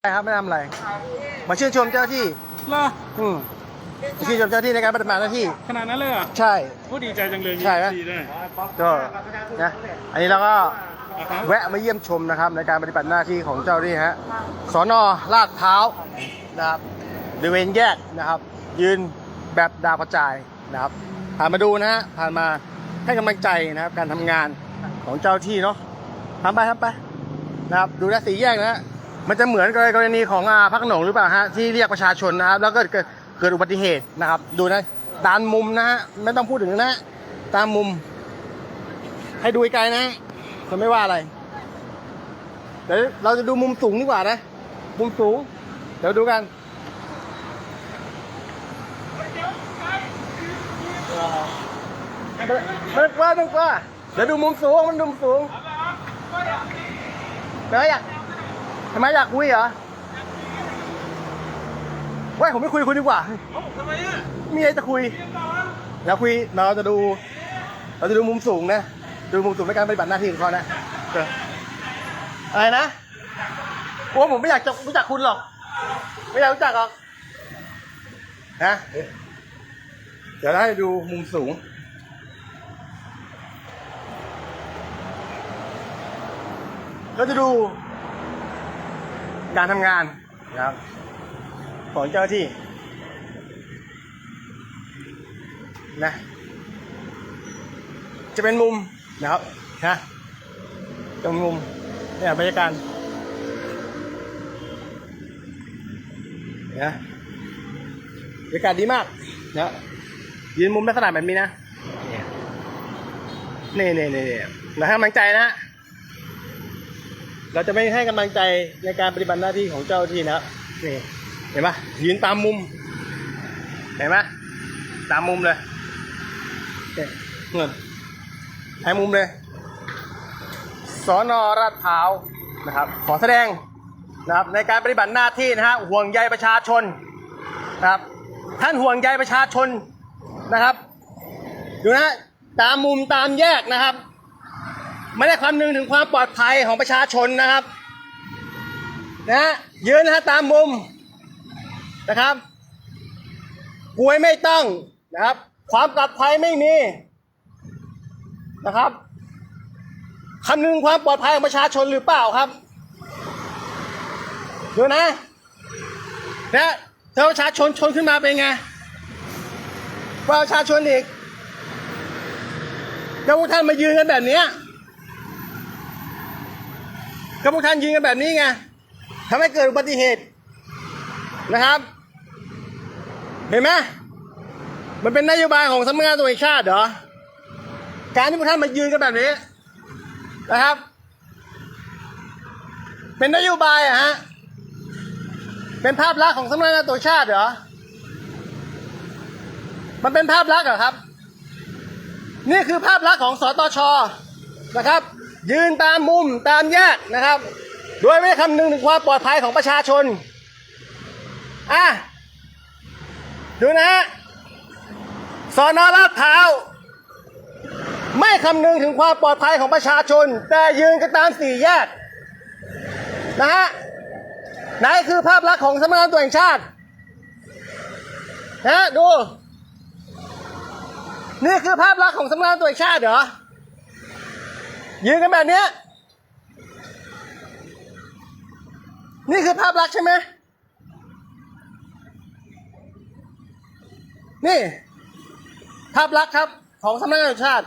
ใช่ครับไม่ทำอะไร มาชื่นชมเจ้าหน้าที่ เหรออืมมาชื่นชมเจ้าหน้าที่ในการปฏิบัติหน้าที่ ขนาดนั้นเลยเหรอะใช่โอ้ดีใจจังเลยมีใช่ไหม ดีด้วยก็นะอันนี้เราก็อ่าฮะแวะมาเยี่ยมชมนะครับในการปฏิบัติหน้าที่ของเจ้าหน้าที่ฮะสอนอลาดพร้าวนะครับบริเวณแยกนะครับ ยืนแบบดาวกระจายนะครับผ่านมาดูนะฮะผ่านมาให้กำลังใจนะครับการทำงานของเจ้าหน้าที่เนาะทำไปทำไปนะครับดูนะสีแยกนะฮะ มันจะเหมือนกับกรณีของอาพักหนงหรือเปล่าฮะที่เรียกประชาชนนะครับแล้วก็เกิดอุบัติเหตุนะครับ ดูนะตามมุมนะฮะไม่ต้องพูดถึงนะ ตามมุม ให้ดูไกลนะจะไม่ว่าอะไรเดี๋ยวเราจะดูมุมสูงดีกว่านะ มุมสูง เดี๋ยวดูกันมันกว่ามันกว่าเดี๋ยวดูมุมสูงมันดูมุมสูงเดี๋ยวอยาก ทำไมอยากคุยเหรอเว้ยผมไม่คุยกับคุณดีกว่า ทำไมอะมีอะไรจะคุย แล้วคุยเราจะดู เราจะดูมุมสูงนะ ดูมุมสูงในการปฏิบัติหน้าที่ของเขานะเอออะไรนะโอ้ผมไม่อยากจะรู้จักคุณหรอก ไม่อยากรู้จักหรอกนะเดี๋ยวเราให้ดูมุมสูง เราจะดู การทำงานนะครับของเจ้าหน้าที่นะจะเป็นมุมนะครับนะตรงมุมเนี่ยบรรยากาศนะบรรยากาศดีมากนะยืนมุมลักษณะแบบนี้นะเนี่ยนี่นี่นี่เราให้กำลังใจนะฮะ เราจะไม่ให้กำลังใจในการปฏิบัติหน้าที่ของเจ้าหน้าที่นะครับนี่เห็นปะยืนตามมุม เห็นไหมตามมุมเลยเงินให้มุมเลยสอนอราดพร้าวนะครับ ขอแสดงนะครับในการปฏิบัติหน้าที่นะฮะห่วงใยประชาชนนะครับ ท่านห่วงใยประชาชนนะครับ ดูนะตามมุมตามแยกนะครับ ไม่ได้คำนึงถึงความปลอดภัยของประชาชนนะครับ นะยืนนะฮะตามมุมนะครับกลวยไม่ต้องนะครับ ความปลอดภัยไม่มีนะครับคำนึงความปลอดภัยของประชาชนหรือเปล่าครับดูนะนะถ้าประชาชนชนขึ้นมาเป็นไงประชาชนอีกแล้วพวกท่านมายืนกันแบบเนี้ย ก็พวกท่านยืนกันแบบนี้ไงทำให้เกิดอุบัติเหตุนะครับ เห็นไหมมันเป็นนโยบายของสำนักงานตำรวจแห่งชาติเหรอ การที่พวกท่านมายืนกันแบบนี้นะครับ เป็นนโยบายอะฮะ เป็นภาพลักษณ์ของสำนักงานตำรวจชาติเหรอ มันเป็นภาพลักษณ์เหรอครับ นี่คือภาพลักษณ์ของสตชนะครับ ยืนตามมุมตามแยกนะครับ โดยไม่คำนึงถึงความปลอดภัยของประชาชน อะ ดูนะฮะสอนอลาดพร้าว ไม่คำนึงถึงความปลอดภัยของประชาชน แต่ยืนกันตามสี่แยก นะฮะไหนคือภาพลักษณ์ของสำนักงานตำรวจแห่งชาตินะดู นี่คือภาพลักษณ์ของสำนักงานตำรวจแห่งชาติเหรอ ยืนกันแบบเนี้ยนี่คือภาพลักษณ์ใช่ไหมนี่ ภาพลักษณ์ครับ ของสำนักงานชาติ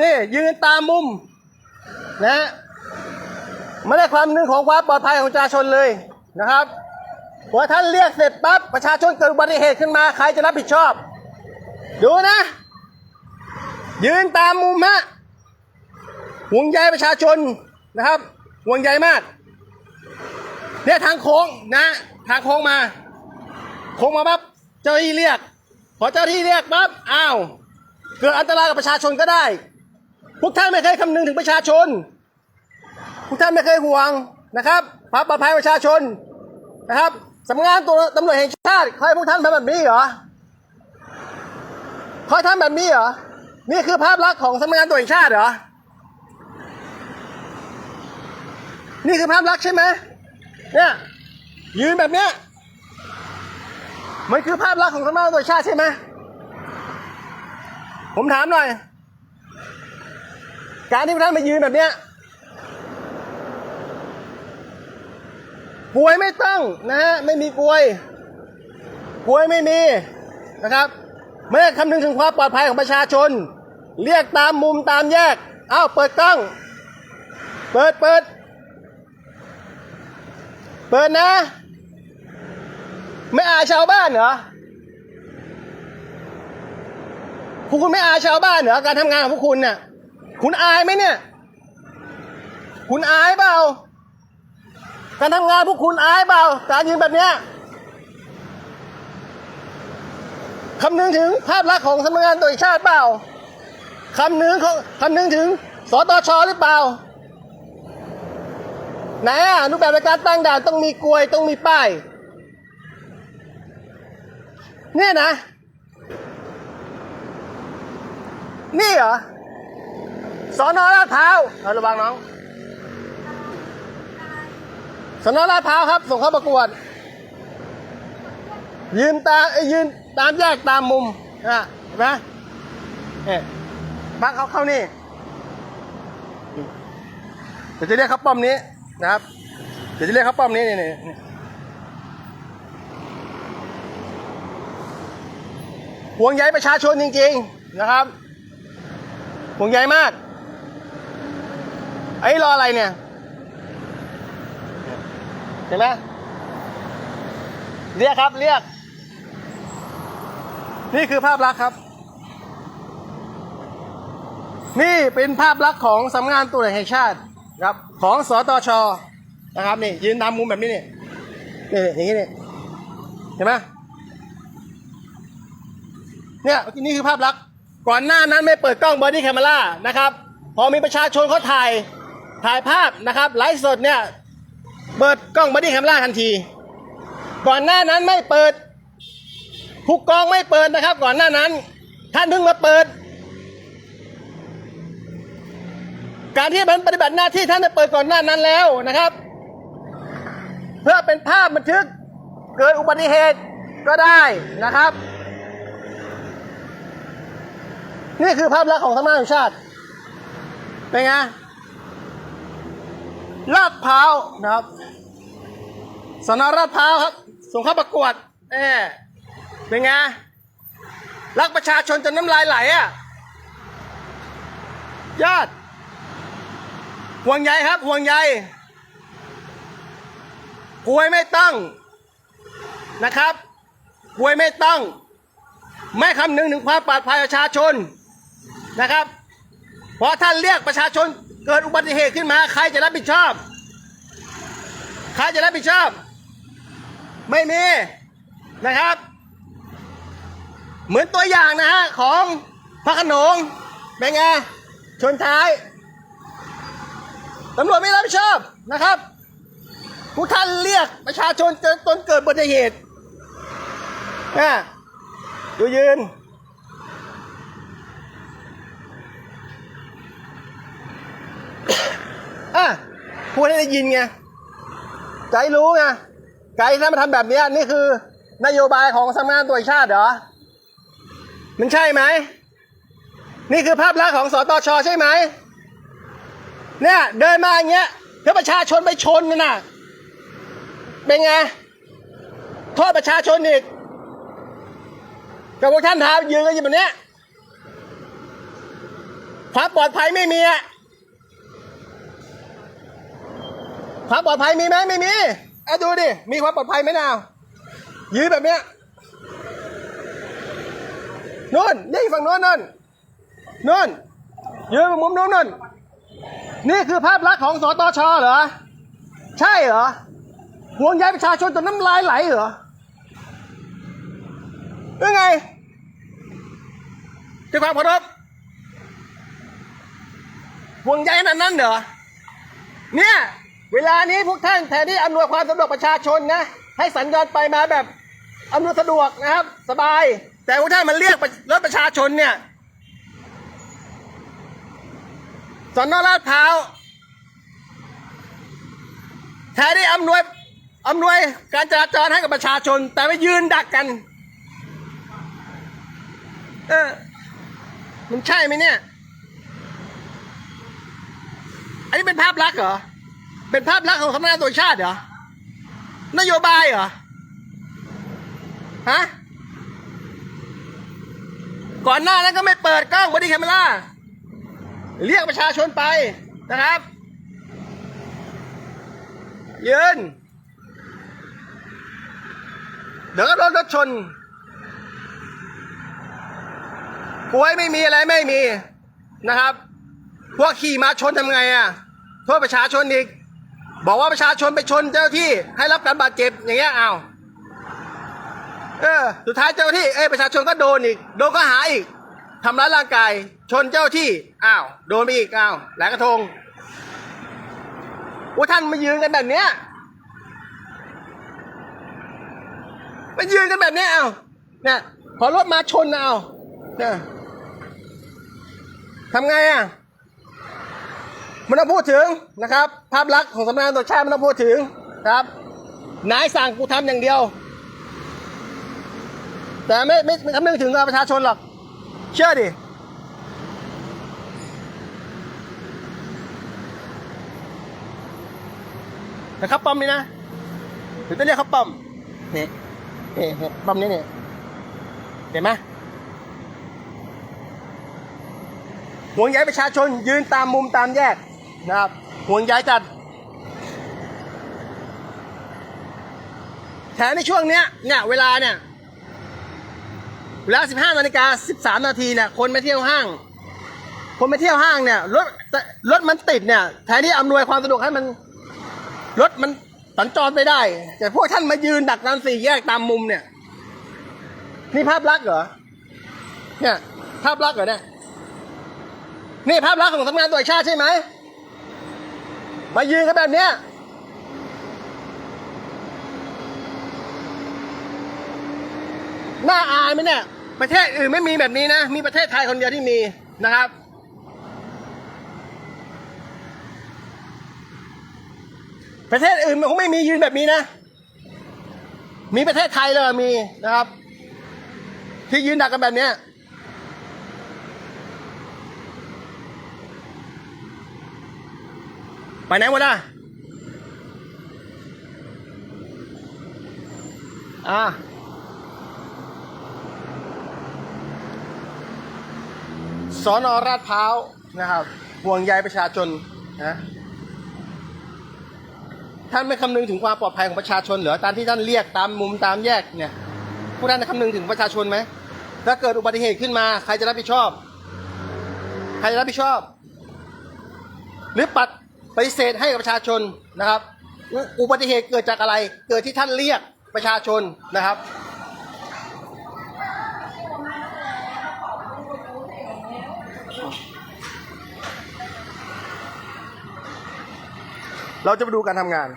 นี่ยืนตามมุม นะไม่ได้ความนึงของความปลอดภัยของประชาชนเลยนะครับพอท่านเรียกเสร็จปั๊บประชาชนเกิดอุบัติเหตุขึ้นมาใครจะรับผิดชอบ ดูนะ ยืนตามมุมฮะห่วงใยประชาชนนะครับห่วงใยมากเนี่ยทางโค้งนะทางโค้งมา โค้งมาปั๊บเจ้าที่เรียก พอเจ้าที่เรียกปั๊บอ้าวเกิดอันตรายกับประชาชนก็ได้ พวกท่านไม่เคยคำนึงถึงประชาชน พวกท่านไม่เคยห่วงนะครับความปลอดภัยประชาชนนะครับสำนักงานตัวตำรวจแห่งชาติคอยพวกท่านทำแบบนี้เหรอคอยทำแบบนี้เหรอ นี่คือภาพลักษณ์ของสำนักงานตรวจแห่งชาติเหรอ นี่คือภาพลักษณ์ใช่ไหมเนี่ยยืนแบบเนี้ยมันคือภาพลักษณ์ของสำนักงานตรวจชาติใช่ไหมผมถามหน่อย การที่ท่านมายืนแบบเนี้ยกลวยไม่ต้องนะฮะไม่มีกลวยกลวยไม่มีนะครับ ไม่ได้คำนึงถึงความปลอดภัยของประชาชน เรียกตามมุมตามแยก เอ้าเปิดกล้อง เปิดเปิด เปิดนะ ไม่อายชาวบ้านเหรอพวกคุณไม่อายชาวบ้านเหรอการทำงานของพวกคุณเนี่ยคุณอายไหมเนี่ย คุณอายเปล่าการทำงานพวกคุณอายเปล่าการยืนแบบเนี้ย คำนึงถึงภาพลักษณ์ของสำนักงานตำรวจแห่งชาติเปล่าคำนึงของคำนึงถึงสตชหรือเปล่าไหนอะรูปแบบในการตั้งด่านต้องมีกลวยต้องมีป้ายเนี่ยนะ นี่เหรอสอนอลาดพร้าวเอาระวังน้องสอนอลาดพร้าวครับ ส่งเข้าประกวด ยืนตามเอ้ยยืน ตามแยกตามมุมนะเห็นไหมเอ๊ะพักเขาเข้านี่เดี๋ยวจะเรียกเขาป้อมนี้นะครับ เดี๋ยวจะเรียกเขาป้อมนี้นี่นี่ห่วงใยประชาชนจริง ๆ นะครับห่วงใยมาก ไอ้รออะไรเนี่ย เห็นไหมเรียกครับเรียก นี่คือภาพลักษณ์ครับ นี่เป็นภาพลักษณ์ของสำนักงานตรวจแห่งชาติครับ ของสตชนะครับนี่ยืนตามมุมแบบนี้นี่นี่อย่างนี้นี่เห็นไหมเนี่ยนี่คือภาพลักษณ์ก่อนหน้านั้นไม่เปิดกล้องบอดี้แคม e รานะครับ พอมีประชาชนเขาถ่ายถ่ายภาพนะครับไลฟ์สดเนี่ยเปิดกล้องบอดี้แคม e ราทันที ก่อนหน้านั้นไม่เปิด ผู้กองไม่เปิดนะครับ ก่อนหน้านั้น ท่านเพิ่งมาเปิด การที่มันปฏิบัติหน้าที่ท่านได้เปิดก่อนหน้านั้นแล้วนะครับ เพื่อเป็นภาพบันทึกเกิดอุบัติเหตุก็ได้นะครับ นี่คือภาพลักษณ์ของสำนักงานชาติเป็นไงลาดพร้าวนะครับสนราดพร้าวครับส่งเข้าประกวดเออ เป็นไง รักประชาชนจนน้ำลายไหลอะญาติห่วงใยครับห่วงใยป่วยไม่ต้องนะครับป่วยไม่ต้อง ไม่คำนึงถึงความปลอดภัยประชาชนนะครับ เพราะท่านเรียกประชาชนเกิดอุบัติเหตุขึ้นมา ใครจะรับผิดชอบ ใครจะรับผิดชอบ ไม่มีนะครับ เหมือนตัวอย่างนะฮะของพระขนงเป็นไงชนท้ายตำรวจไม่รับผิดชอบนะครับผู้ท่านเรียกประชาชนจนจนเกิดอุบัติเหตุนะดูยืน อะพูดให้ได้ยินไงใจรู้ไงไกด์ถ้ามาทำแบบนี้นี่คือนโยบายของสำนักงานตรวชาติเหรอ มันใช่ไหม นี่คือภาพลักษณ์ของสตชใช่ไหม เนี่ย เดินมาอย่างเงี้ยเพื่อประชาชนไปชนน่ะนะเป็นไง โทษประชาชนอีกกับพวกท่านทายืนกันอยู่แบบเนี้ยความปลอดภัยไม่มีอะความปลอดภัยมีไหมไม่มีเอาดูดิ มีความปลอดภัยไหมนาวยืนแบบเนี้ย นู่นนี่ฝั่งโน้นนั่นนู่นยืนมุมโน้นนั่นนี่คือภาพลักษณ์ของสตชเหรอ ใช่เหรอห่วงใยประชาชนจนน้ำลายไหลเหรอหรือไงด้วยความเคารพห่วงใยนาดนั้นเหรอ เนี่ย เวลานี้พวกท่านแทนที่อำนวยความสะดวกประชาชนนะ ให้สัญจรไปมาแบบอำนวยสะดวกนะครับ สบาย แต่พวกท่านมันเรียกรถประชาชนเนี่ยสอนอลาดพร้าวแทนที่อำนวยอำนวยการจราจรให้กับประชาชน แต่ไม่ยืนดักกัน เออ มันใช่ไหมเนี่ย อันนี้เป็นภาพลักษณ์เหรอ เป็นภาพลักษณ์ของสำนาตำรวชาติเหรอ นโยบายเหรอ ฮะ ก่อนหน้านั้นก็ไม่เปิดกล้องบอดี้แคมเมราเรียกประชาชนไปนะครับ ยืน เดี๋ยวก็โดนรถชนกล้วยไม่มีอะไรไม่มีนะครับ พวกขี่มาชนทำไงอะ โทษประชาชนอีก บอกว่าประชาชนไปชนเจ้าที่ให้รับการบาดเจ็บอย่างเงี้ยอ้าว เออ สุดท้ายเจ้าที่ เอ้ยประชาชนก็โดนอีก โดนก็หาอีกทำร้ายร่างกาย ชนเจ้าที่ อ้าว โดนไปอีก อ้าวแหลกกระทงว่าท่านมายืนกันแบบเนี้ยมายืนกันแบบเนี้ยเอาเนี่ยพอรถมาชนเอาเนี่ยทำไงอะมันต้องพูดถึงนะครับ ภาพลักษณ์ของสำนักงานตำรวจชาติมันต้องพูดถึงครับ นายสั่งกูทำอย่างเดียว แต่ไม่ไม่ไม่คำนึงถึงประชาชนหรอก เชื่อดินะครับป้อมนี่นะถึงจะเรียกเขาป้อมนี่นี่นี่ป้อมนี้นี่ยเห็นไหมห่วงใยประชาชนยืนตามมุมตามแยกนะครับห่วงใยจัดแถมในช่วงเนี้ยเนี่ยเวลาเนี่ย เวลา 15นาฬิกา13 นาทีเนี่ยคนไปเที่ยวห้าง คนไปเที่ยวห้างเนี่ยรถรถมันติดเนี่ยแทนที่อำนวยความสะดวกให้มันรถมันสัญจรไปได้ แต่พวกท่านมายืนดักตามสี่แยกตามมุมเนี่ย นี่ภาพลักษณ์เหรอเนี่ยภาพลักษณ์เหรอเนี่ยนี่ภาพลักษณ์ของสำนักงานตำรวจชาติใช่ไหมมายืนกันแบบเนี้ยน่าอายไหมเนี่ย ประเทศอื่นไม่มีแบบนี้นะ มีประเทศไทยคนเดียวที่มีนะครับ ประเทศอื่นมันคงไม่มียืนแบบนี้นะ มีประเทศไทยเลยมีนะครับ ที่ยืนดักกันแบบเนี้ยไปไหนหมดอะอ่า สอนอราดพร้าวนะครับห่วงใยประชาชนนะท่านไม่คำนึงถึงความปลอดภัยของประชาชนเหรอตามที่ท่านเรียกตามมุมตามแยกเนี่ยผู้ท่านจะคำนึงถึงประชาชนไหมถ้าเกิดอุบัติเหตุขึ้นมา ใครจะรับผิดชอบ ใครจะรับผิดชอบ หรือปัดปฏิเสธให้กับประชาชนนะครับ อุอุบัติเหตุเกิดจากอะไร เกิดที่ท่านเรียกประชาชนนะครับ เราจะมาดูการทำงาน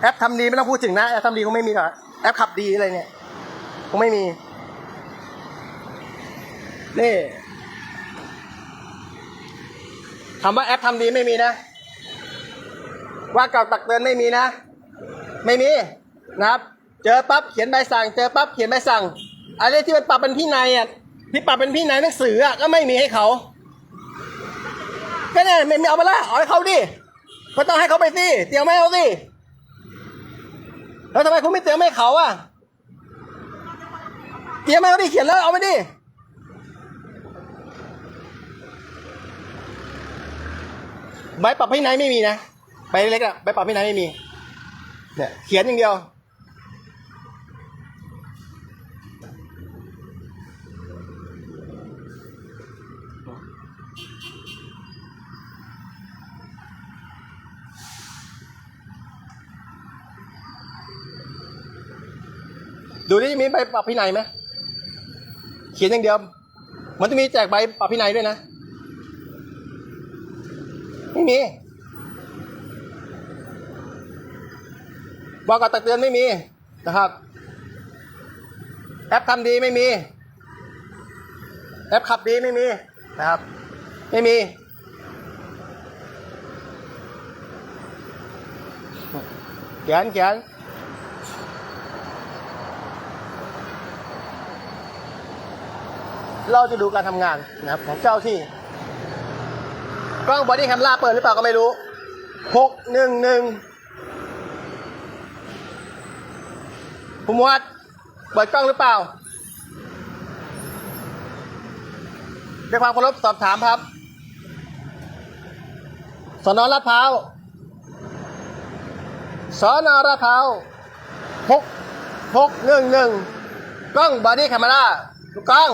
แอปทำดีไม่ต้องพูดถึงนะ แอปทำดีคงไม่มีหรอกแอปขับดีอะไรเนี่ยคงไม่มี นี่คำว่าแอปทำดีไม่มีนะ ว่าเก่าตักเตือนไม่มีนะ ไม่มีนะครับ เจอปั๊บเขียนใบสั่ง เจอปั๊บเขียนใบสั่งอะไรที่มันปรับเป็นพี่นายอะที่ปรับเป็นพี่นายหนังสืออะก็ไม่มีให้เขา ก็เนี่ยไม่ไม่เอาไปละเอาให้เขาดิก็ต้องให้เขาไปสิเตียมไม่เอาสิแล้วทำไมคุณไม่เตียมให้เขาอะเตียมให้เขาดิเขียนแล้วเอาไปดิใบปรับให้ไหนไม่มีนะใบเล็กอะใบปรับให้ไหนไม่มีเนี่ยเขียนอย่างเดียว ดูนี่มีใบปรับพินัยไหมเขียนอย่างเดียว มันจะมีแจกใบปรับพินัยด้วยนะ ไม่มีบอกกับตักเตือนไม่มีนะครับ แอปทำดีไม่มี แอปขับดีไม่มีนะครับ ไม่มีเขียนเขียน เราจะดูการทำงานนะครับของเจ้าที่ กล้องบอดี้แคมราเปิดหรือเปล่าก็ไม่รู้หกหนึ่งหนึ่งผู้หมวดเปิดกล้องหรือเปล่าด้วยความเคารพสอบถามครับ สนลาดพร้าวสนลาดพร้าวหกหกหนึ่งหนึ่งกล้องบอดี้แคมราถูกกล้อง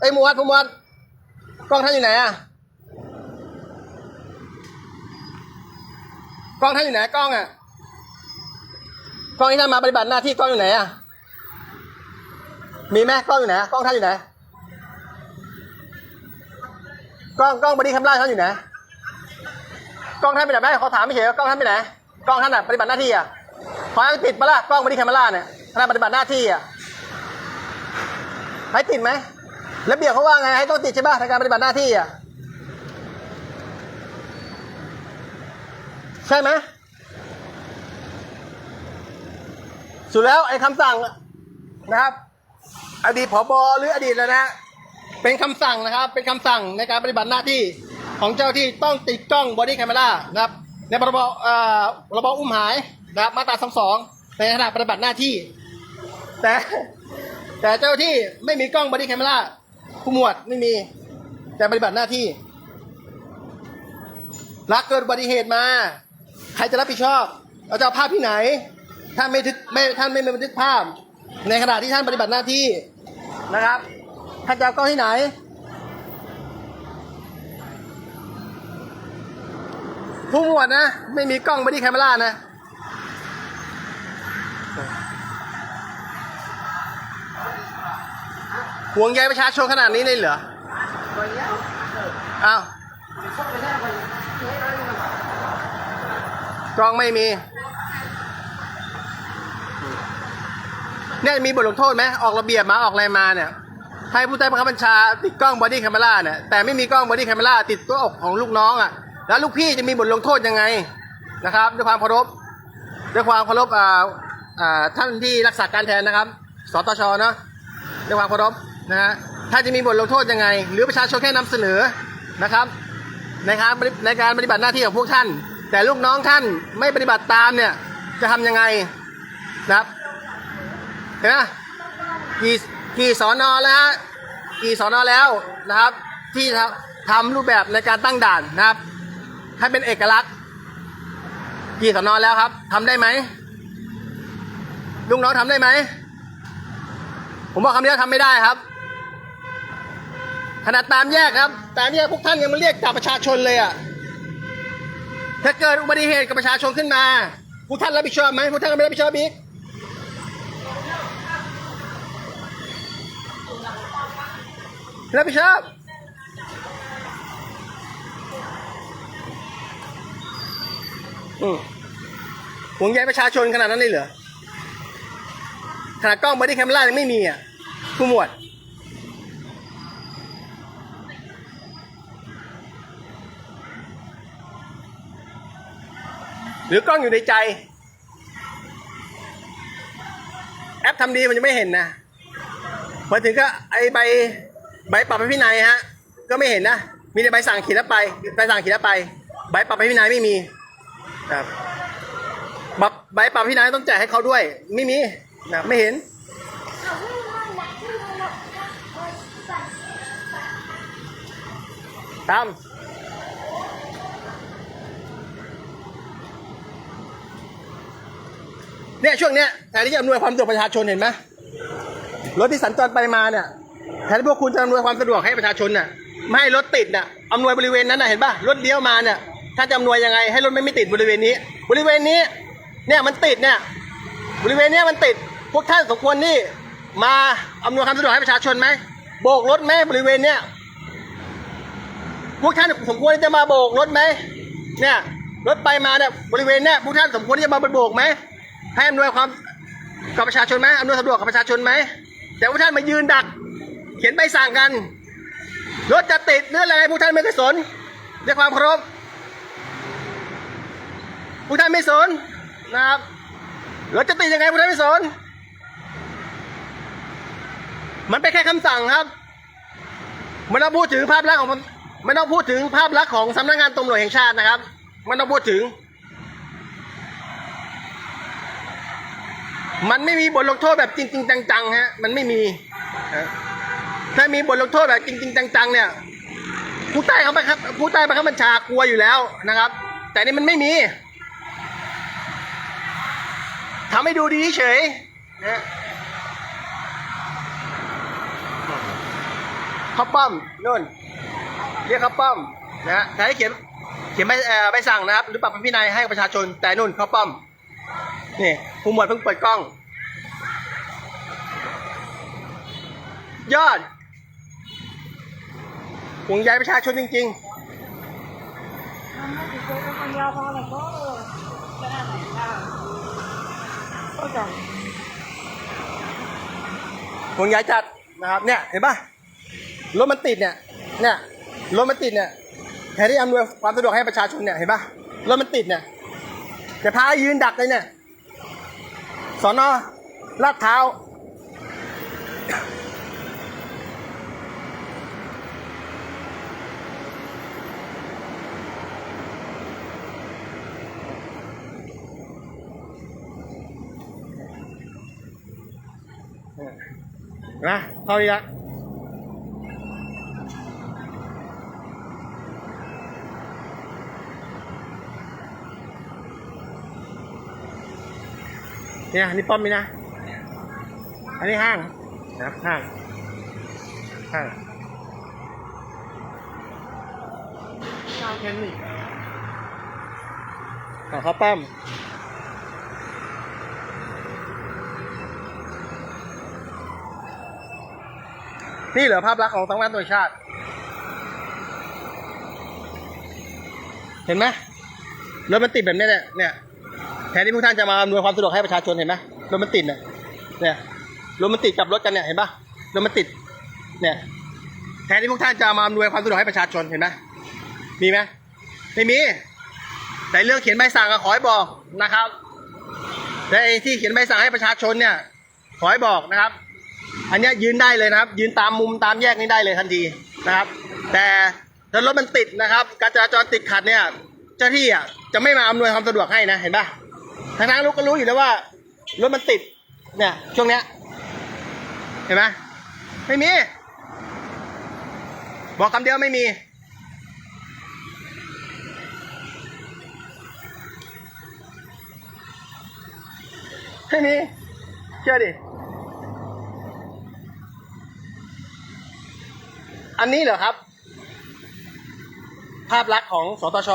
ไอ้ยมวดผู้มวดกล้องท่านอยู่ไหนอะกล้องท่านอยู่ไหนกล้องอะกล้องที่ท่านมาปฏิบัติหน้าที่กล้องอยู่ไหนอะมีไหมกล้องอยู่ไหนกล้องท่านอยู่ไหนกล้องกล้องบอดี้แคมราท่านอยู่ไหนกล้องท่านไปไหนไหมเขาถามไม่เฉยวกล้องท่านไปไหนกล้องท่านอะปฏิบัติหน้าที่อะขอให้ติดปะล่ะกล้องบอดี้แคมราเนี่ยท่านปฏิบัติหน้าที่อะให้ติดไหม ระเบียบเขาว่าไงให้ต้องติดใช่ปะในการปฏิบัติหน้าที่อะใช่ไหมสุดแล้วไอ้คำสั่งนะครับ อดีตผบหรืออดีตแล้วนะ เป็นคำสั่งนะครับ เป็นคำสั่งในการปฏิบัติหน้าที่ของเจ้าที่ต้องติดกล้องบอดี้แคม e รานะครับ ในพรบเอ่อพรบอุ้มหายนะครับ มาตราสองสองในขณะปฏิบัติหน้าที่ แต่แต่เจ้าที่ไม่มีกล้องบอดี้แคม e รา ผู้หมวดไม่มี แต่ปฏิบัติหน้าที่รักเกิดอุบัติเหตุมา ใครจะรับผิดชอบ เราจะเอาภาพที่ไหน ท่านไม่ทึกไม่ท่านไม่บันทึกภาพ ในขณะที่ท่านปฏิบัติหน้าที่นะครับ ท่านจะเอากล้องที่ไหน ผู้หมวดนะ ไม่มีกล้องบอดี้แคมเมรานะ ห่วงใยประชาชนขนาดนี้เลยเหรออ้าวกล้องไม่มี เนี่ยมีบทลงโทษไหมออกระเบียบมาออกอะไรมาเนี่ย ให้ผู้ใต้บังคับบัญชาติดกล้องบอดี้แคม e ราเนี่ยแต่ไม่มีกล้องบอดี้แคม e ราติดตัวอกของลูกน้องอะ แล้วลูกพี่จะมีบทลงโทษยังไงนะครับด้วยความเคารพด้วยความเคารพอ่าอ่าท่านที่รักษาการแทนนะครับสตชเนาะด้วยความเคารพ นะฮะถ้าจะมีบทลงโทษยังไง หรือประชาชนแค่นำเสนอนะครับในการปฏิในการปฏิบัติหน้าที่ของพวกท่าน แต่ลูกน้องท่านไม่ปฏิบัติตามเนี่ยจะทำยังไงนะครับเห็นไหมกี่กี่สอนอแล้วฮะกี่สอนอแล้วนะครับ ที่ทำรูปแบบในการตั้งด่านนะครับให้เป็นเอกลักษณ์กี่สอนอแล้วครับทำได้ไหมลูกน้องทำได้ไหมผมบอกคำนี้ว่าทำไม่ได้ครับ ขนาดตามแยกครับตามแยกพวกท่านยังมาเรียกจับประชาชนเลยอะถ้าเกิดอุบัติเหตุกับประชาชนขึ้นมา พวกท่านรับผิดชอบไหมพวกท่านก็ไม่รับผิดชอบอีกรับผิดชอบอืมห่วงใยประชาชนขนาดนั้นเลยเหรอขนาดกล้องบอดี้แคมเมรายังไม่มีอะผู้หมวด หรือกล้องอยู่ในใจ แอปทำดีมันจะไม่เห็นนะพอถึงก็ไอใบใบปรับให้พี่นายฮะ ก็ไม่เห็นนะ มีแต่ใบสั่งขีดแล้วไปใบสั่งขีดแล้วไป ใบปรับให้พี่นายไม่มีครับบับใบปรับพี่นายต้องจ่ายให้เขาด้วย ไม่มีนะไม่เห็นตาม เนี่ยช่วงเนี้ยแทนที่จะอำนวยความสะดวกประชาชนเห็นไหมรถที่สัญจรไปมาเนี่ยแทนที่พวกคุณจะอำนวยความสะดวกให้ประชาชนน่ะไม่ให้รถติดน่ะอำนวยบริเวณนั้นน่ะเห็นป่ะรถเลี้ยวมาเนี่ยถ้าจะอำนวยยังไงให้รถไม่ไม่ติดบริเวณนี้ บริเวณนี้เนี่ยมันติดเนี่ยบริเวณเนี้ยมันติดพวกท่านสมควรนี่มาอำนวยความสะดวกให้ประชาชนไหมโบกรถไหมบริเวณเนี้ยพวกท่านสมควรจะมาโบกรถไหมเนี่ยรถไปมาเนี่ยบริเวณเนี้ยพวกท่านสมควรจะมาโบกไหม ให้อำนวยความกับประชาชนไหมอำนวยสะดวกกับประชาชนไหมแต่พวกท่านมายืนดัก เขียนใบสั่งกันรถจะติดหรืออะไรพวกท่านไม่เคยสนด้วยความเคารพพวกท่านไม่สนนะครับราจะติดยังไงพุทธวิสนมันเป็นแค่คำสั่งครับไม่ต้องพูดถึงภาพลักษณ์ของไม่ต้องพูดถึงภาพลักษณ์ของสำนักงานตำรวจแห่งชาตินะครับไม่ต้องพูดถึง มันไม่มีบทลงโทษแบบจริง ๆ จังๆฮะมันไม่มีถ้ามีบทลงโทษแบบจริง ๆ จัง ๆ เนี่ยผู้ใต้เขาไปครับผู้ใต้บังคับบัญชากลัวอยู่แล้วนะครับ แต่นี่มันไม่มีทำให้ดูดีเฉยนะข้าวป้อมนู่น เรียกข้าวป้อมนะแต่ให้เขียนเขียนใบใบสั่งนะครับ หรือปรับเป็นพินัยให้ประชาชนแต่นู่นข้าวป้อม นี่ผู้หมวดเพิ่งเปิดกล้อง ยอดห่วงใยประชาชนจริงมันไม่ติดตัวคนเดียวพอแล้วก็จะได้ไหนได้ก็จังๆห่วงใยจัดนะครับเนี่ยเห็นปะรถมันติดเนี่ยเนี่ยรถมันติดเนี่ยแทนที่อำนวยความสะดวกให้ประชาชนเนี่ยเห็นปะรถมันติดเนี่ยจะพายืนดักเลยเนี่ย อนอลาดเท้าวนะเท่านี้ละ เนี่ยนนี้ป้อมนี่นะ อันนี้ห้างนะครับห้าง ห้างห้างแคนนี่ของเขาป้อมนี่เหรอภาพลักษณ์ของสังานตำรวชาติ เห็นไหมรถมันติดแบบนี้เนี่ยเนี่ย ทนที่พวกท่านจะมาอำนวยความสะดวกให้ประชาชนเห็นไหมรถมันติดเนี่ยเนี่ยรถมันติดกับรถกันเนี่ยเห็นปะรถมันติดเนี่ยแทนที่พวกท่านจะมาอำนวยความสะดวกให้ประชาชนเห็นไหมมีไหมไม่มีแต่เรื่องเขียนใบสั่งอะขอให้บอกนะครับแต่ไอ้ที่เขียนใบสั่งให้ประชาชนเนี่ยขอให้บอกนะครับ อันนี้ยยืนได้เลยนะครับ ยืนตามมุมตามแยกนี้ได้เลยทันทีนะครับ แต่ถ้ารถมันติดนะครับ การจราจรติดขัดเนี่ย เจ้าที่อะจะไม่มาอำนวยความสะดวกให้นะเห็นปะ ทางนั้นลูกก็รู้อยู่แล้วว่ารถมันติด เนี่ย ช่วงเนี้ย เห็นไหมไม่มี บอกคำเดียวไม่มี ไม่มี เชื่อดิ อันนี้เหรอครับ ภาพลักษณ์ของสตช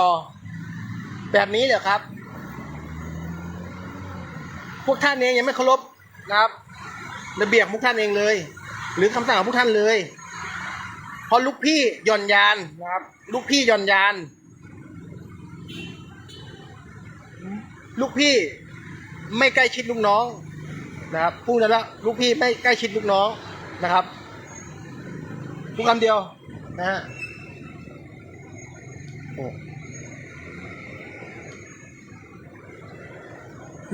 แบบนี้เหรอครับ พวกท่านเองยังไม่เคารพนะครับ ระเบียบพวกท่านเองเลย หรือคำสั่งของพวกท่านเลยเพราะลูกพี่หย่อนยานนะครับ ลูกพี่หย่อนยาน ลูกพี่ไม่ใกล้ชิดลูกน้องนะครับพูดแล้วละลูกพี่ไม่ใกล้ชิดลูกน้องนะครับพูดคำเดียวนะฮะโอ้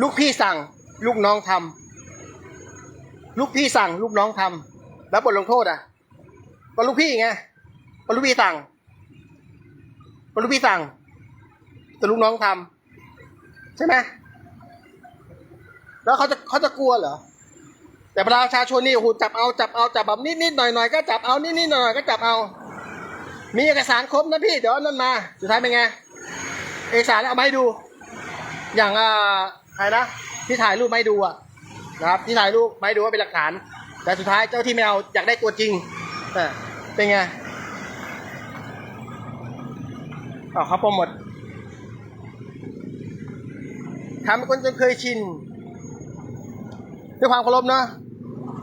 ลูกพี่สั่ง ลูกน้องทำลูกพี่สั่งลูกน้องทำแล้วบทลงโทษอะก็ลูกพี่ไงก็ลูกพี่สั่งก็ลูกพี่สั่งแต่ลูกน้องทำใช่ไหมแล้วเขาจะเขาจะกลัวเหรอแต่ประชาชนนี่โอ้โหจับเอาจับเอาจับแบบนิดนิดหน่อยหน่อยก็จับเอานิดนิดหน่อยหน่อยก็จับเอา มีเอกสารครบนะพี่เดี๋ยวเอานั่นมาสุดท้ายเป็นไงเอกสารเอามาให้ดู อย่างอ่าใครนะ ที่ถ่ายรูปไมาให้ดูอะนะครับ ที่ถ่ายรูปไมาให้ดูว่าเป็นหลักฐาน แต่สุดท้ายเจ้าที่ไม่เอาอยากได้ตัวจริงอะเป็นไงอ๋อเขาโปรโมททำคนจนเคยชินด้วยความเคารพนะ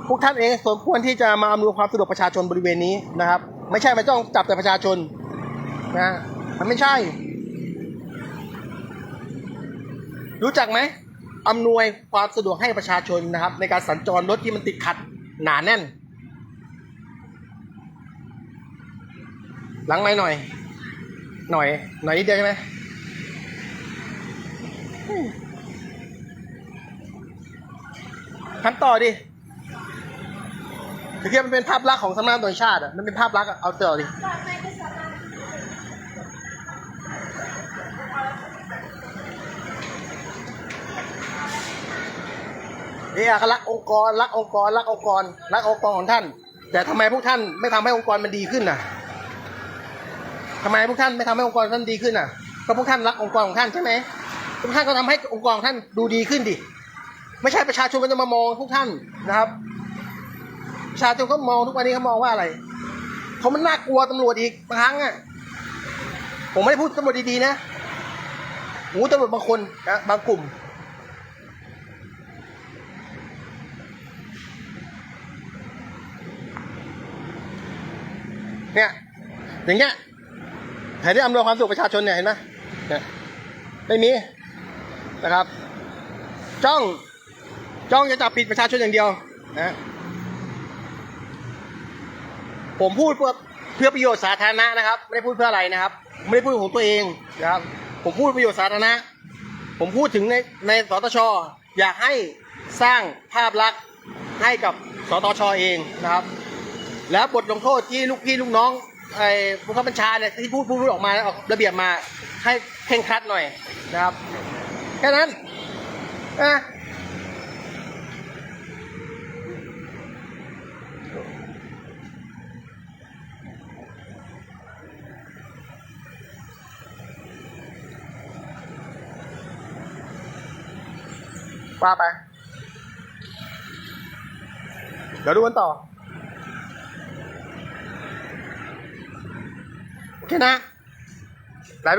พวกท่านเองสมควรที่จะมาอำนวยความสะดวกประชาชนบริเวณนี้นะครับ ไม่ใช่มาจ้องจับแต่ประชาชนนะมันไม่ใช่ รู้จักไหม อำนวยความสะดวกให้ประชาชนนะครับ ในการสัญจรรถที่มันติดขัดหนาแน่น หลังไม้หน่อย หน่อย หน่อยนิดเดียวใช่ไหมอืมทำต่อดิถึงแค่มันเป็นภาพลักษณ์ของสำนักงานตำรวจชาติอะ มันเป็นภาพลักษณ์อะเอาต่อดิ เอะก็รักองค์กรรักองค์กรรักองค์กรรักองค์กรของท่าน แต่ทำไมพวกท่านไม่ทำให้องค์กรมันดีขึ้นน่ะทำไมพวกท่านไม่ทำให้องค์กรท่านดีขึ้นน่ะ ก็พวกท่านรักองค์กรของท่านใช่ไหมพวกท่านก็ทำให้องค์กรท่านดูดีขึ้นดิไม่ใช่ประชาชนก็จะมามองพวกท่านนะครับประชาชนก็มองทุกวันนี้เขามองว่าอะไรเขามันน่ากลัวตำรวจอีกบางครั้งอะผมไม่ได้พูดตำรวจดีๆนะโอ้ตำรวจบางคนนะบางกลุ่ม เนี่ย อย่างเงี้ยแผนที่อำนวยความสะดวกประชาชนเนี่ยเห็นไหมเนี่ยไม่มีนะครับ จ้องจ้องจะจับผิดประชาชนอย่างเดียวนะผมพูดเพื่อเพื่อประโยชน์สาธารณะนะครับ ไม่ได้พูดเพื่ออะไรนะครับ ไม่ได้พูดของตัวเองนะครับ ผมพูดประโยชน์สาธารณะ ผมพูดถึงในในสตชอยากให้สร้างภาพลักษณ์ให้กับสตชเองนะครับ แล้วบทลงโทษที่ลูกพี่ลูกน้อง ไอ้ผู้ขับบัญชาเนี่ยที่พูดพูดออกมาออกระเบียบมา ให้เคร่งครัดหน่อยนะครับ แค่นั้นนะว่าไปเดี๋ยวดูกันต่อ โอเคนะลาไป